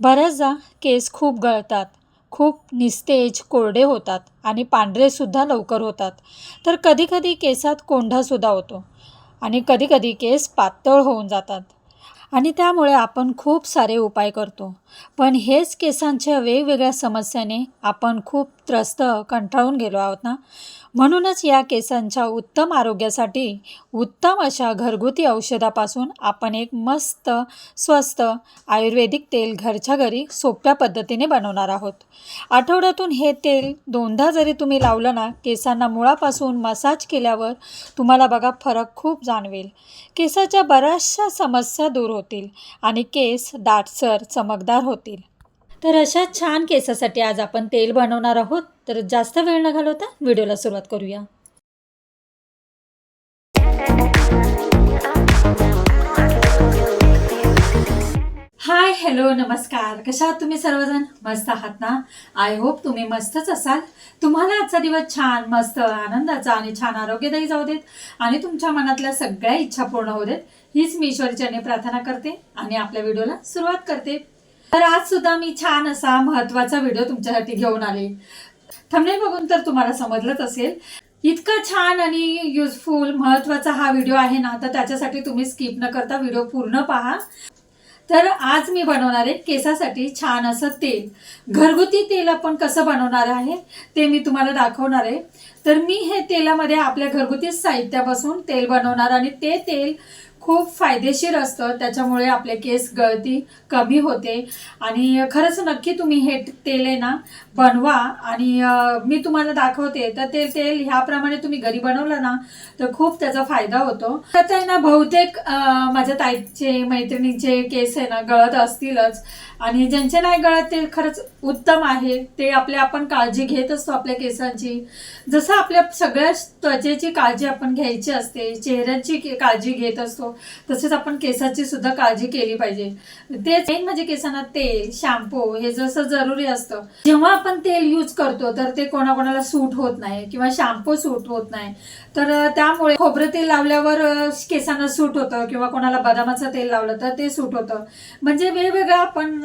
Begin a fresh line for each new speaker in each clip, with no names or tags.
बऱ्याचदा केस खूप गळतात खूप निस्तेज कोरडे होतात आणि पांढरेसुद्धा लवकर होतात. तर कधीकधी केसात कोंढासुद्धा होतो आणि कधीकधी केस पातळ होऊन जातात. आणि त्यामुळे आपण खूप सारे उपाय करतो. पण हेच केसांच्या वेगवेगळ्या समस्याने आपण खूप त्रस्त कंटाळून गेलो आहोत ना? म्हणूनच या केसांच्या उत्तम आरोग्यासाठी उत्तम अशा घरगुती औषधापासून आपण एक मस्त स्वस्त आयुर्वेदिक तेल घरच्या घरी सोप्या पद्धतीने बनवणार आहोत. आठवड्यातून हे तेल दोनदा जरी तुम्ही लावलं ना केसांना मुळापासून मसाज केल्यावर तुम्हाला बघा फरक खूप जाणवेल. केसाच्या बऱ्याचशा समस्या दूर होतील आणि केस दाटसर चमकदार होतील. तर अशा छान केसासाठी आज आपण तेल बनवणार आहोत. तर जास्त वेळ न घालवता व्हिडिओला सुरुवात करूया. हाय हॅलो नमस्कार. कशा आहात तुम्ही सर्वजण? मस्त आहात ना? आय होप तुम्ही मस्तच असाल. तुम्हाला आजचा दिवस छान मस्त आनंदाचा आणि छान आरोग्यदायी जाऊ देत आणि तुमच्या मनातल्या सगळ्या इच्छा पूर्ण होऊ देत. हीच मी ईश्वरीचरणी प्रार्थना करते आणि आपल्या व्हिडिओला सुरुवात करते. तर आज सुद्धा मी छान असा महत्त्वाचा व्हिडिओ तुमच्यासाठी घेऊन आले. थंबनेल बघून तर तुम्हाला समजलंच असेल. इतका छान आणि युजफुल महत्त्वाचा हा व्हिडिओ आहे ना तर त्याच्यासाठी तुम्ही स्किप न करता व्हिडिओ पूर्ण पहा. तर आज मी बनवणार आहे केसासाठी छान असं तेल. घरगुती तेल आपण कसं बनवणार आहे ते मी तुम्हाला दाखवणार आहे. तर मी हे तेलामध्ये आपल्या घरगुती साहित्यापासून तेल बनवणार आणि ते तेल खूप फायदेशीर असतं. त्याच्यामुळे आपले केस गळती कमी होते. आणि खरंच नक्की तुम्ही हे तेल आहे ना बनवा. आणि मी तुम्हाला दाखवते. तर ते तेल ह्याप्रमाणे तुम्ही घरी बनवलं ना तर खूप त्याचा फायदा होतो. तर आहे ना बहुतेक माझ्या ताईचे मैत्रिणीचे केस आहे ना गळत असतीलच. आणि ज्यांचे नाही गळत ते खरंच उत्तम आहे. ते आपले आपण काळजी घेत असतो आपल्या केसांची. जसं आपल्या सगळ्या त्वचेची काळजी आपण घ्यायची असते चेहऱ्याची काळजी घेत असतो तसेच आपण केसाची सुद्धा काळजी केली पाहिजे. तेच मेन म्हणजे केसांना तेल शॅम्पू हे जसं जरुरी असतं. जेव्हा आपण तेल यूज करतो तर ते कोणाकोणाला सूट होत नाही किंवा शॅम्पू सूट होत नाही. तर त्यामुळे खोबरं तेल लावल्यावर केसांना सूट होतं किंवा कोणाला बदामाचं तेल लावलं तर ते सूट होतं. म्हणजे वेगवेगळं आपण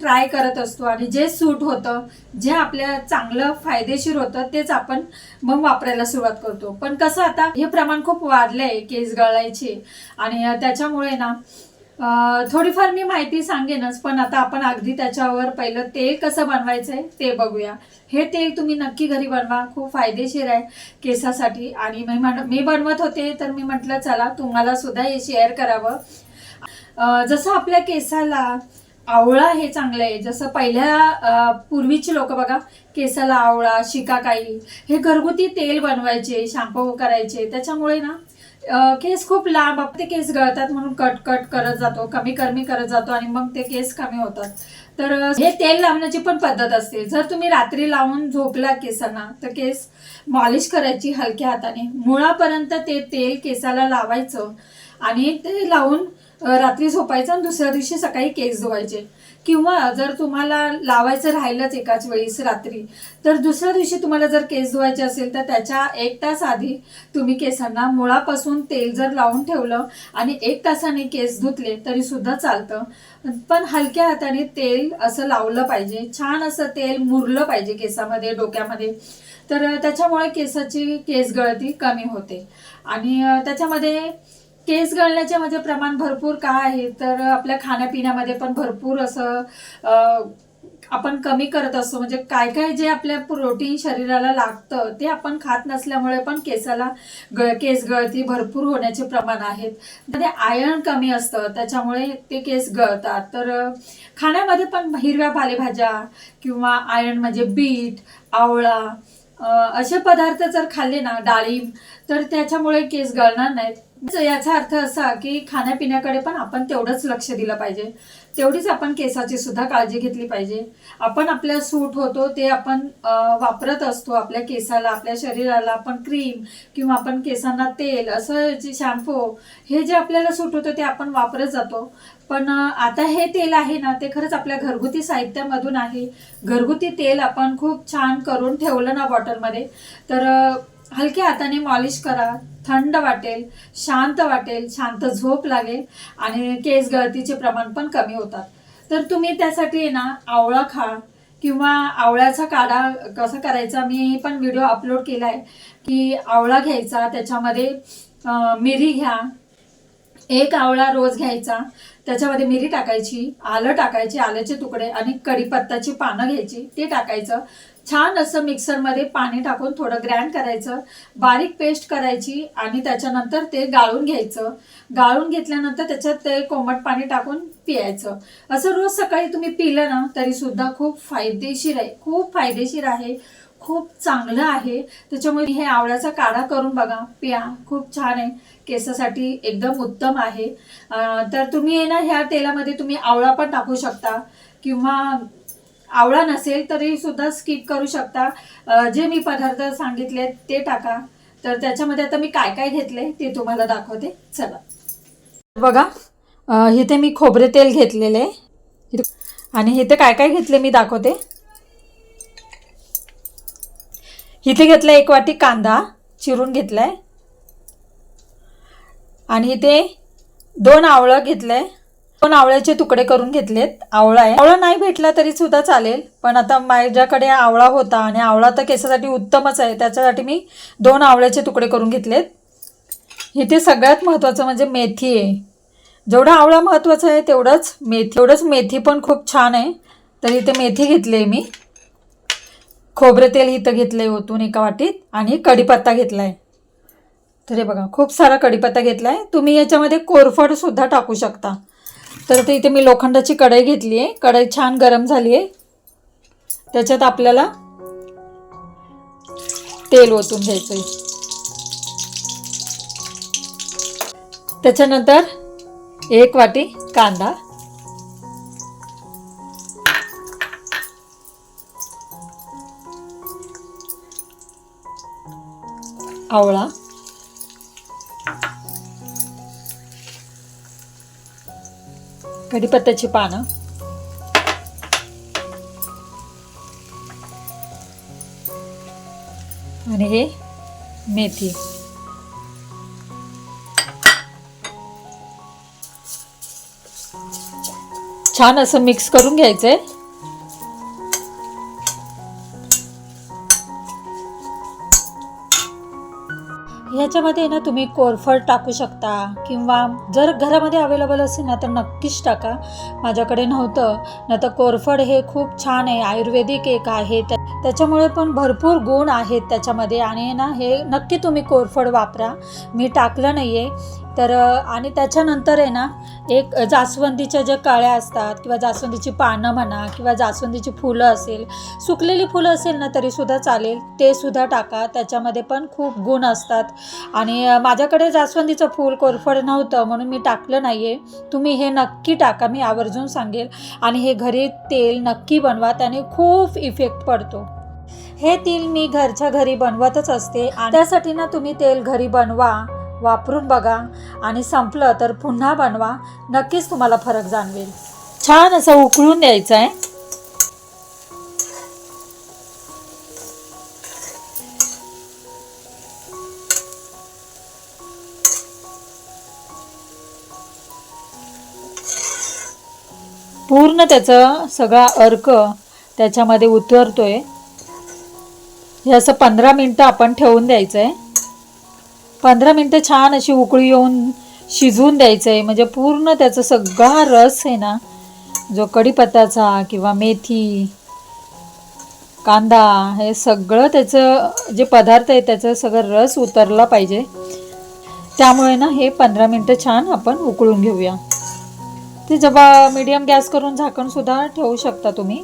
ट्राय करत असतो आणि जे सूट होतं जे आपल्या चांगलं फायदेशीर होतं तेच आपण मग वापरायला सुरुवात करतो. पण कसं आता हे प्रमाण खूप वाढलंय केस गळायचे आणि त्याच्यामुळे ना थोडीफार मी माहिती सांगेनच पण आता आपण अगदी त्याच्यावर पहिलं तेल कसं बनवायचं आहे ते बघूया. हे तेल तुम्ही नक्की घरी बनवा खूप फायदेशीर आहे केसासाठी. आणि मी म्हण मी बनवत होते तर मी म्हटलं चला तुम्हाला सुद्धा हे शेअर करावं. जसं आपल्या केसाला आवळा हे चांगलं आहे जसं पहिल्या पूर्वीची लोक बघा केसाला आवळा शिकाकाई हे घरगुती तेल बनवायचे शॅम्पू करायचे. त्याच्यामुळे ना केस खूप लांब ते केस गळतात म्हणून कट कट करत जातो कमी कमी करत जातो आणि मग ते केस कमी होतात. तर हे तेल लावण्याची पण पद्धत असते. जर तुम्ही रात्री लावून झोपला केसांना तर केस मॉलिश करायची हलक्या हाताने. मुळापर्यंत ते तेल केसाला लावायचं आणि ते लावून रात्री झोपायचं आणि दुसऱ्या दिवशी सकाळी केस धुवायचे. किंवा जर तुम्हाला लावायचं राहिलंच एकाच वेळीस रात्री तर दुसऱ्या दिवशी तुम्हाला जर केस धुवायचे असेल तर त्याच्या एक तास आधी तुम्ही केसांना मुळापासून तेल जर लावून ठेवलं आणि एक तासाने केस धुतले तरी सुद्धा चालतं. पण हलक्या हाताने तेल असं लावलं पाहिजे. छान असं तेल मुरलं पाहिजे केसामध्ये डोक्यामध्ये. तर त्याच्यामुळे केसाची केस गळती कमी होते. आणि त्याच्यामध्ये केस गळण्याचे म्हणजे प्रमाण भरपूर का आहे? तर आपल्या खाण्यापिण्यामध्ये पण भरपूर असं आपण कमी करत असतो. म्हणजे काय काय जे आपल्या प्रोटीन शरीराला लागतं ते आपण खात नसल्यामुळे पण केसाला गळ केस गळती भरपूर होण्याचे प्रमाण आहेत. त्यामध्ये आयर्न कमी असतं त्याच्यामुळे ते केस गळतात. तर खाण्यामध्ये पण हिरव्या पालेभाज्या किंवा आयर्न म्हणजे बीट आवळा असे पदार्थ जर खाल्ले ना डाळिंब तर त्याच्यामुळे केस गळणार नाहीत. याचा अर्थ असा की खाण्यापिण्याकडे पण आपण तेवढंच लक्ष दिलं पाहिजे. तेवढीच आपण केसाची सुद्धा काळजी घेतली पाहिजे. आपण आपल्या सूट होतो ते आपण वापरत असतो आपल्या केसाला आपल्या शरीराला आपण क्रीम किंवा आपण केसांना तेल असं जे शॅम्पू हे जे आपल्याला सूट होतं ते आपण वापरत जातो. पण आता हे तेल आहे ना ते खरंच आपल्या घरगुती साहित्यामधून आहे. घरगुती तेल आपण खूप छान करून ठेवलं ना बॉटलमध्ये तर हलक्या हाताने मॉलिश करा. थंड वाटेल शांत वाटेल शांत झोप लागेल आणि केस गळतीचे प्रमाण पण कमी होतात. तर तुम्ही त्यासाठी ना आवळा खा किंवा आवळ्याचा काढा कसा करायचा मी पण व्हिडिओ अपलोड केला आहे की आवळा घ्यायचा त्याच्यामध्ये मिरी घ्या. एक आवळा रोज घ्यायचा त्याच्यामध्ये मिरी टाकायची आलं टाकायची आल्याचे तुकडे आणि कढीपत्ताची पानं घ्यायची ते टाकायचं. छान असं मिक्सरमध्ये पाणी टाकून थोडं ग्रँड करायचं बारीक पेस्ट करायची आणि त्याच्यानंतर ते गाळून घ्यायचं. गाळून घेतल्यानंतर त्याच्यात ते कोमट पाणी टाकून पियायचं. असं रोज सकाळी तुम्ही पिलं ना तरीसुद्धा खूप फायदेशीर आहे. खूप फायदेशीर आहे. खूप चांगलं आहे. त्याच्यामुळे हे आवळ्याचा काढा करून बघा. पिया. खूप छान आहे. केसासाठी एकदम उत्तम आहे. तर तुम्ही आहे ना ह्या तेलामध्ये तुम्ही आवळा पण टाकू शकता. किंवा आवळा नसेल तरी सुद्धा स्किप करू शकता. जे मी पदार्थ सांगितले ते टाका. तर त्याच्यामध्ये आता मी काय काय घेतले ते तुम्हाला दाखवते. चला. बघा इथे मी खोबरे तेल घेतलेले. आणि इथे काय काय घेतले मी दाखवते. इथे घेतला एक वाटी कांदा चिरून घेतलाय. आणि इथे दोन आवळं घेतलंय. दोन आवळ्याचे तुकडे करून घेतलेत. आवळा आहे. आवळा नाही भेटला तरी सुद्धा चालेल. पण आता माझ्याकडे आवळा होता आणि आवळा तर केसासाठी उत्तमच आहे. त्याच्यासाठी मी दोन आवळ्याचे तुकडे करून घेतलेत. इथे सगळ्यात महत्त्वाचं म्हणजे मेथी आहे. जेवढा आवळा महत्त्वाचा आहे तेवढंच मेथी. तेवढंच मेथी पण खूप छान आहे. तर इथे मेथी घेतली आहे मी. खोबरे तेल इथं घेतलं आहे ओतून एका वाटीत आणि कढीपत्ता घेतला आहे तर हे बघा खूप सारा कढीपत्ता घेतला आहे तुम्ही याच्यामध्ये कोरफडसुद्धा टाकू शकता. तर ते इथे मी लोखंडाची कढई घेतली आहे कढई छान गरम झाली आहे त्याच्यात आपल्याला तेल ओतून घ्यायचं आहे त्याच्यानंतर एक वाटी कांदा. आवळा. कढीपत्त्याची पानं. आणि हे मेथी. छान असं मिक्स करून घ्यायचंय. ह्याच्यामध्ये ना तुम्ही कोरफड टाकू शकता किंवा जर घरामध्ये अवेलेबल असेल ना तर नक्कीच टाका. माझ्याकडे नव्हतं. ना तर कोरफड हे खूप छान आहे. आयुर्वेदिक एक आहे. त्याच्यामुळे पण भरपूर गुण आहेत त्याच्यामध्ये. आणि ना हे नक्की तुम्ही कोरफड वापरा. मी टाकलं नाही आहे तर आणि त्याच्यानंतर आहे ना एक जास्वंदीच्या ज्या काळ्या असतात किंवा जास्वंदीची पानं म्हणा किंवा जास्वंदीची फुलं असेल सुकलेली फुलं असेल ना तरीसुद्धा चालेल. ते सुद्धा टाका. त्याच्यामध्ये पण खूप गुण असतात. आणि माझ्याकडे जास्वंदीचं फूल कोरफड नव्हतं म्हणून मी टाकलं नाही आहे तुम्ही हे नक्की टाका मी आवर्जून सांगेल. आणि हे घरी तेल नक्की बनवा त्याने खूप इफेक्ट पडतो. हे तेल मी घरच्या घरी बनवतच असते. त्यासाठी ना तुम्ही तेल घरी बनवा. वापरून बघा. आणि संपलं तर पुन्हा बनवा. नक्कीच तुम्हाला फरक जाणवेल. छान असं उकळून द्यायचं आहे पूर्ण त्याचं सगळा अर्क त्याच्यामध्ये उतरतोय. हे असं पंधरा मिनटं आपण ठेवून द्यायचं आहे पंधरा मिनटं छान अशी उकळी येऊन शिजवून द्यायचं आहे म्हणजे पूर्ण त्याचा सगळा रस आहे ना जो कढीपत्ताचा किंवा मेथी कांदा हे सगळं त्याचं जे पदार्थ आहे त्याचं सगळं रस उतरला पाहिजे. त्यामुळे ना हे पंधरा मिनटं छान आपण उकळून घेऊया. ते जेव्हा मीडियम गॅस करून झाकणसुद्धा ठेवू शकता तुम्ही.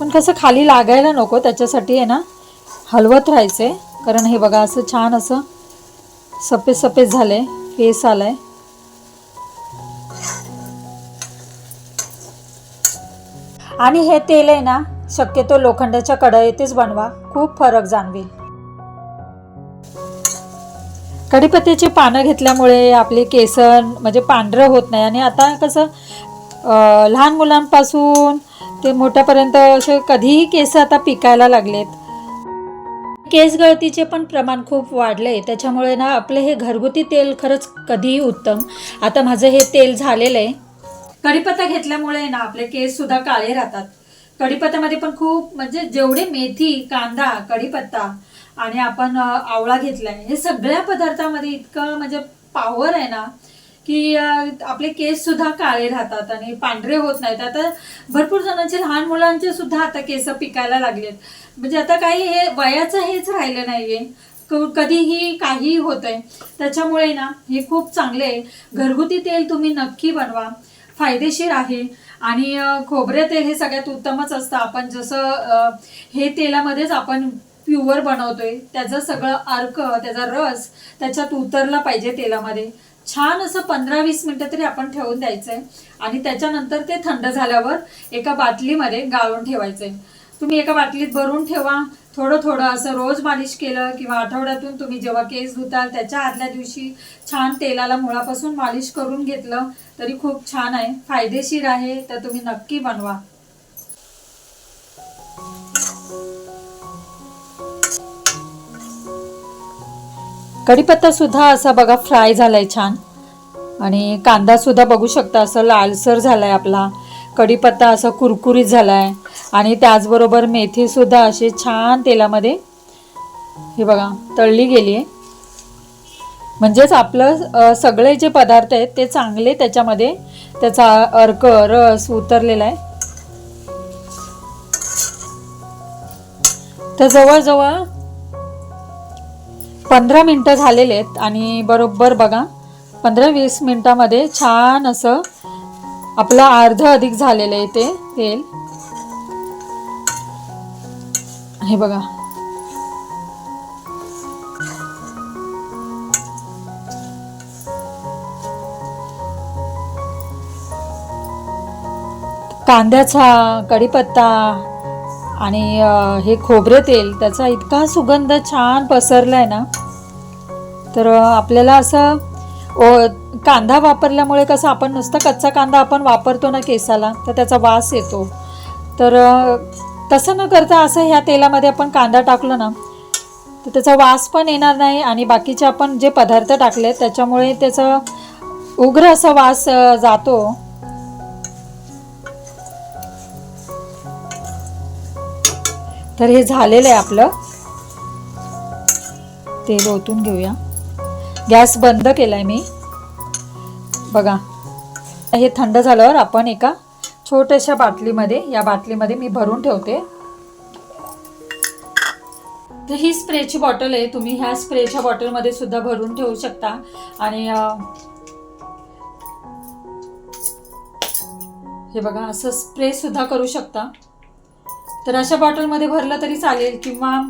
पण कसं खाली लागायला नको त्याच्यासाठी आहे ना हलवत राहायचे कारण हे बघा असं छान असं सफेद सफेद झालंय फेस आलाय. आणि हे तेल आहे ना शक्यतो लोखंडाच्या कढईतच बनवा खूप फरक जाणवेल. कढीपत्त्याची पानं घेतल्यामुळे आपले केस म्हणजे पांढरं होत नाही. आणि आता कसं लहान मुलांपासून ते मोठ्यापर्यंत असे कधीही केस आता पिकायला लागलेत. केस गळतीचे पण प्रमाण खूप वाढले. त्याच्यामुळे ना आपलं हे घरगुती तेल खरंच कधीही उत्तम. आता माझं हे तेल झालेलं आहे कढीपत्ता घेतल्यामुळे ना आपले केस सुद्धा काळे राहतात. कढीपत्त्यामध्ये पण खूप म्हणजे जेवढे मेथी कांदा कढीपत्ता आणि आपण आवळा घेतलाय हे सगळ्या पदार्थामध्ये इतकं म्हणजे पॉवर आहे ना की आपले केस सुद्धा काळे राहतात आणि पांढरे होत नाहीत. आता भरपूर जणांचे लहान मुलांचे सुद्धा आता केस पिकायला लागलेत. म्हणजे आता काही हे वयाचं हेच राहिलं नाहीये. क- कधीही काहीही होतंय. त्याच्यामुळे ना हे खूप चांगले आहे. घरगुती तेल तुम्ही नक्की बनवा. फायदेशीर आहे. आणि खोबरे तेल हे सगळ्यात उत्तमच असतं. आपण जसं हे तेलामध्येच आपण प्युअर बनवतोय त्याचं सगळं अर्क त्याचा रस त्याच्यात उतरला पाहिजे तेलामध्ये. छान असं पंधरा वीस मिनटं तरी आपण ठेवून द्यायचंय. आणि त्याच्यानंतर ते थंड झाल्यावर एका बाटलीमध्ये गाळून ठेवायचंय. तुम्ही एका बाटलीत भरून ठेवा. थोडं थोडं असं रोज मालिश केलं किंवा आठवड्यातून तुम्ही जेव्हा केस धुताल त्याच्या आदल्या दिवशी छान तेलाला मुळापासून मालिश करून घेतलं तरी खूप छान आहे. फायदेशीर आहे तर तुम्ही नक्की बनवा. कढीपत्ता सुद्धा असा बघा फ्राय झालाय छान. आणि कांदा सुद्धा बघू शकता असं लालसर झालाय आपला. कढीपत्ता असा कुरकुरीत झालाय. आणि त्याचबरोबर मेथी सुद्धा अशी छान तेलामध्ये. हे बघा तळली गेली आहे म्हणजेच आपलं सगळे जे पदार्थ आहेत ते चांगले त्याच्यामध्ये त्याचा अर्क रस उतरलेला आहे. तर जवळजवळ पंधरा मिनटं झालेले आहेत आणि बरोबर बघा पंधरा वीस मिनटामध्ये छान असं आपलं अर्ध अधिक झालेलं आहे ते तेल. हे बघा. कांद्याचा कढीपत्ता आणि हे खोबरे तेल त्याचा इतका सुगंध छान पसरलाय ना तर आपल्याला असं ओ कांदा वापरल्यामुळे कसं आपण नुसता कच्चा कांदा आपण वापरतो ना केसाला तर त्याचा वास येतो. तर तसं न करता असं ह्या तेलामध्ये आपण कांदा टाकलो ना तर त्याचा वास पण येणार नाही आणि बाकीचे आपण जे पदार्थ टाकले त्याच्यामुळे त्याचा उग्र असा वास जातो. तर हे झालेलं आहे आपलं. तेल ओतून घेऊया. गॅस बंद केलाय मी. बघा. हे थंड झाल्यावर आपण एका छोट्याशा बाटलीमध्ये या बाटलीमध्ये मी भरून ठेवते. तर ही स्प्रेची बॉटल आहे. तुम्ही ह्या स्प्रेच्या बॉटलमध्ये सुद्धा भरून ठेवू शकता. आणि हे बघा असं स्प्रे सुद्धा करू शकता. तर अशा बॉटलमध्ये भरलं तरी चालेल किंवा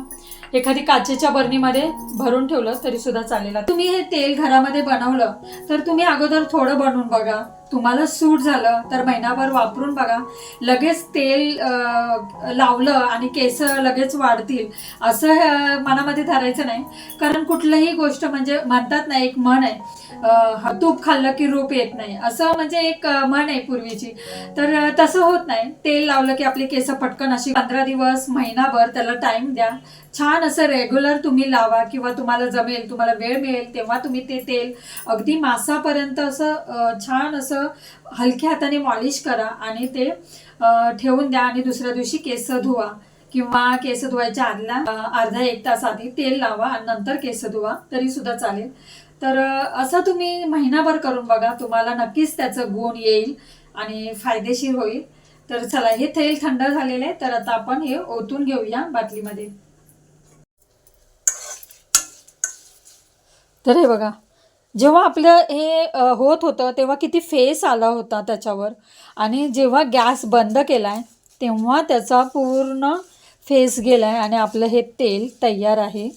एखादी काचेच्या बरणीमध्ये भरून ठेवलं तरी सुद्धा चालेल. तुम्ही हे तेल घरामध्ये बनवलं तर तुम्ही अगोदर थोडं बनवून बघा. तुम्हाला सूट झालं तर महिनाभर वापरून बघा. लगेच तेल लावलं आणि केस लगेच वाढतील. असं मनामध्ये धरायचं नाही. कारण कुठलंही गोष्ट म्हणजे म्हणतात ना एक मन आहे. तूप खाल्लं की रूप येत नाही. असं म्हणजे एक म्हण आहे पूर्वीची. तर तसं होत नाही. तेल लावलं की आपली केस पटकन अशी पंधरा दिवस महिनाभर त्याला टाइम द्या. छान असं रेग्युलर तुम्ही लावा किंवा तुम्हाला जमेल तुम्हाला वेळ मिळेल तेव्हा तुम्ही ते तेल अगदी मासापर्यंत असं छान असं हलक्या हाताने मॉलिश करा आणि ते ठेवून द्या आणि दुसऱ्या दिवशी केस धुवा. किंवा केस धुवायच्या आदल्या अर्धा एक तास आधी तेल लावा आणि नंतर केस धुवा. तरी सुद्धा चालेल. तर असं तुम्ही महिनाभर करून बघा. तुम्हाला नक्कीच त्याचं गुण येईल आणि फायदेशीर होईल. तर चला हे तेल थंड झालेलं आहे. तर आता आपण हे ओतून घेऊया बाटलीमध्ये. तर हे बघा जेव्हा आपलं हे होत होतं तेव्हा किती फेस आला होता त्याच्यावर. आणि जेव्हा गॅस बंद केला आहे तेव्हा त्याचा पूर्ण फेस गेला आहे आणि आपलं हे तेल तयार आहे.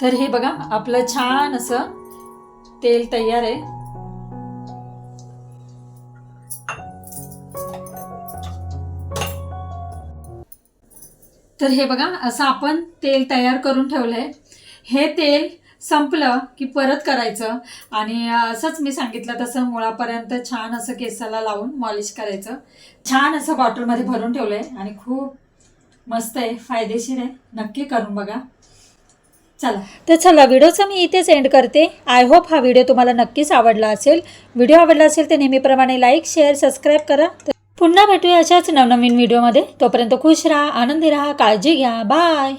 तर हे बघा आपलं छान असं तेल तयार आहे. तर हे बघा असं आपण तेल तयार करून ठेवलंय. हे तेल संपलं की परत करायचं. आणि असंच मी सांगितलं तसं मुळापर्यंत छान असं केसाला लावून मॉलिश करायचं. छान असं बॉटलमध्ये भरून ठेवलं आहे आणि खूप मस्त आहे फायदेशीर आहे. नक्की करून बघा. चला. तर चला व्हिडिओचा मी इथेच एंड करते. आय होप हा व्हिडिओ तुम्हाला नक्कीच आवडला असेल. व्हिडिओ आवडला असेल तर नेहमीप्रमाणे लाईक शेअर सबस्क्राईब करा. तर पुन्हा भेटूया अशाच नवनवीन व्हिडिओमध्ये. तोपर्यंत खुश राहा आनंदी राहा काळजी घ्या. बाय